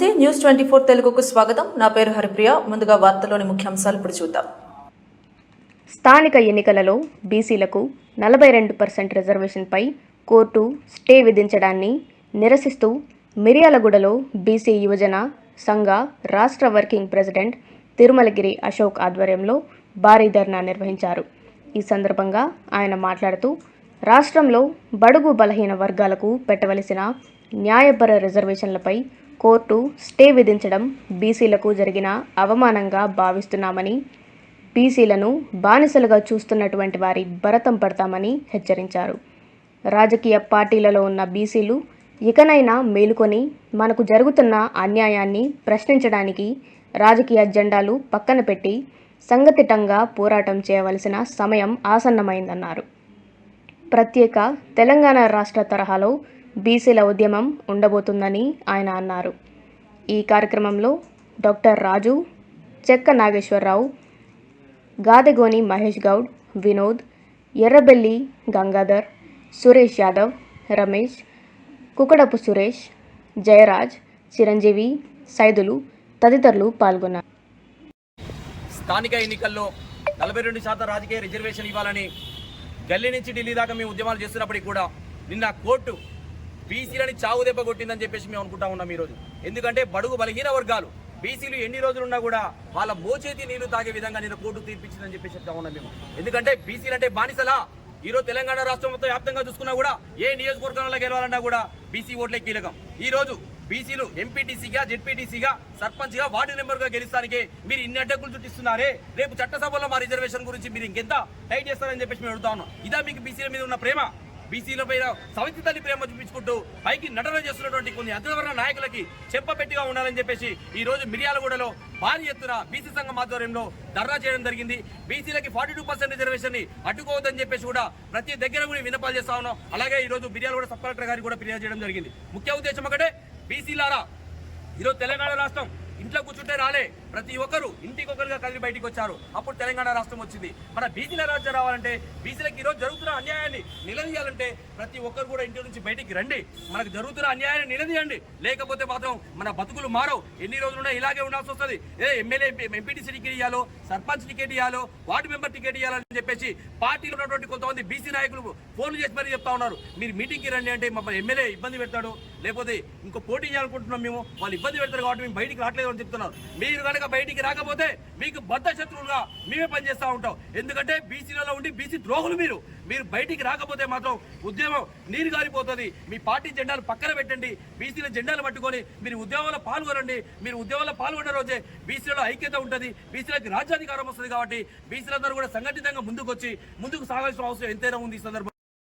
నమస్తే. News twenty four తెలుగుకు స్వాగతం. నా పేరు హరిప్రియ. ముందుగా వార్తలోని ముఖ్యాంశాలు ఇప్పుడు చూద్దాం. స్థానిక ఎన్నికలలో బీసీలకు నలభై రెండు పర్సెంట్ రిజర్వేషన్పై కోర్టు స్టే విధించడాన్ని నిరసిస్తూ మిర్యాలగూడలో బీసీ యువజన సంఘ రాష్ట్ర వర్కింగ్ ప్రెసిడెంట్ తిరుమలగిరి అశోక్ ఆధ్వర్యంలో భారీ ధర్నా నిర్వహించారు. ఈ సందర్భంగా ఆయన మాట్లాడుతూ రాష్ట్రంలో బడుగు బలహీన వర్గాలకు పెట్టవలసిన న్యాయపర రిజర్వేషన్లపై కోర్టు స్టే విధించడం బీసీలకు జరిగిన అవమానంగా భావిస్తున్నామని బీసీలను బానిసలుగా చూస్తున్నటువంటి వారి భరతం పడతామని హెచ్చరించారు. రాజకీయ పార్టీలలో ఉన్న బీసీలు ఇకనైనా మేలుకొని మనకు జరుగుతున్న అన్యాయాన్ని ప్రశ్నించడానికి రాజకీయ జెండాలు పక్కన పెట్టి సంఘటితంగా పోరాటం చేయవలసిన సమయం ఆసన్నమైందన్నారు. ప్రత్యేక తెలంగాణ రాష్ట్ర తరహాలో బీసీల ఉద్యమం ఉండబోతుందని ఆయన అన్నారు. ఈ కార్యక్రమంలో డాక్టర్ రాజు చెక్క నాగేశ్వరరావు గాదెగోని మహేష్ గౌడ్ వినోద్ ఎర్రబెల్లి గంగాధర్ సురేష్ యాదవ్ రమేష్ కుకడపు సురేష్ జయరాజ్ చిరంజీవి సైదులు తదితరులు పాల్గొన్నారు. స్థానిక ఎన్నికల్లో నలభై రెండు శాతం రాజకీయ రిజర్వేషన్ ఇవ్వాలని గల్లీ నుంచి ఢిల్లీ దాకా మేము ఉద్యమాలు చేస్తున్నప్పటికీ కూడా నిన్న కోర్టు బీసీలని చావు దెబ్బ కొట్టిందని చెప్పేసి మేము అనుకుంటా ఉన్నాం ఈరోజు. ఎందుకంటే బడుగు బలహీన వర్గాలు. బీసీలు ఎన్ని రోజులున్నా కూడా వాళ్ళ మోచేతి నీళ్ళు తాగే విధంగా నేను కోర్టు తీర్పించిందని చెప్పేసి చెప్తా ఉన్నాం మేము. ఎందుకంటే బీసీలు అంటే బానిసలా. ఈరోజు తెలంగాణ రాష్ట్రం మొత్తం వ్యాప్తంగా చూసుకున్నా కూడా ఏ నియోజకవర్గంలో గెలవాలన్నా కూడా బీసీ ఓట్లే కీలకం. ఈ రోజు బీసీలు ఎంపీటీసీగా జెడ్పీటీసీగా సర్పంచ్గా వార్డు మెంబర్గా గెలుస్తానికి మీరు ఇన్ని అడ్డకులు చుట్టిస్తున్నారే. రేపు చట్టసభలో మా రిజర్వేషన్ గురించి మీరు ఇంకెంత టైట్ చేస్తారని చెప్పేసి మేము అడుగుతా ఉన్నాం. ఇదా మీకు బీసీల మీద ఉన్న ప్రేమ? బీసీల పైన సవితి తల్లి ప్రేమ చూపించుకుంటూ పైకి నటన చేస్తున్నటువంటి కొన్ని అగ్రవర్ణ నాయకులకి చెప్పపెట్టిగా ఉండాలని చెప్పేసి ఈ రోజు మిర్యాలగూడలో భారీ ఎత్తున బీసీ సంఘం ఆధ్వర్యంలో ధర్నా చేయడం జరిగింది. బీసీలకి ఫార్టీ టూ పర్సెంట్ రిజర్వేషన్ని అడ్డుకోవద్దని చెప్పేసి కూడా ప్రతి దగ్గర కూడా విన్నపాలు చేస్తా ఉన్నాం. అలాగే ఈ రోజు మిర్యాలగూడ సబ్ కలెక్టర్ గారికి కూడా ఫిర్యాదు చేయడం జరిగింది. ముఖ్య ఉద్దేశం ఒకటే బీసీలారా ఈరోజు తెలంగాణ రాష్ట్రం ఇంట్లో కూర్చుంటే రాలే. ప్రతి ఒక్కరు ఇంటికి ఒకరుగా కదిలి బయటికి వచ్చారు. అప్పుడు తెలంగాణ రాష్ట్రం వచ్చింది. మన బీసీల రాజ్యం రావాలంటే బీసీలకు ఈరోజు జరుగుతున్న అన్యాయాన్ని నిలదీయాలంటే ప్రతి ఒక్కరు కూడా ఇంటి నుంచి బయటికి రండి. మనకు జరుగుతున్న అన్యాయాన్ని నిలదీయండి. లేకపోతే మాత్రం మన బతుకులు మారవు. ఎన్ని రోజులున్నా ఇలాగే ఉండాల్సి వస్తుంది. ఏ ఎమ్మెల్యే ఎంపీటీసీ టికెట్ ఇవ్వాలో సర్పంచ్ టికెట్ ఇవ్వాలో వార్డు మెంబర్ టికెట్ ఇవ్వాలని చెప్పేసి పార్టీలో ఉన్నటువంటి కొంతమంది బీసీ నాయకులు ఫోన్లు చేసి మరీ చెప్తా ఉన్నారు. మీరు మీటింగ్కి రండి అంటే మమ్మల్ని ఎమ్మెల్యే ఇబ్బంది పెడతాడు. లేకపోతే ఇంకో పోటీ చేయాలనుకుంటున్నాం మేము. వాళ్ళు ఇబ్బంది పెడతారు కాబట్టి మేము బయటికి రావట్లేదు అని చెప్తున్నారు మీరు కనుక బయటికి రాకపోతే మీకు బద్ద శత్రువులుగా మేమే పనిచేస్తూ ఉంటాం. ఎందుకంటే బీసీలలో ఉండి బీసీ ద్రోహులు మీరు. మీరు బయటికి రాకపోతే మాత్రం ఉద్యమం నీరు గారిపోతుంది మీ పార్టీ జెండాలు పక్కన పెట్టండి. బీసీల జెండాలు పట్టుకొని మీరు ఉద్యమంలో పాల్గొనండి. మీరు ఉద్యమంలో పాల్గొన్న రోజే బీసీలలో ఐక్యత ఉంటుంది. బీసీలకు రాజ్యాధికారం వస్తుంది కాబట్టి బీసీలందరూ కూడా సంఘటితంగా ముందుకు వచ్చి ముందుకు సాగాల్సిన అవసరం ఎంతైనా ఉంది ఈ సందర్భంగా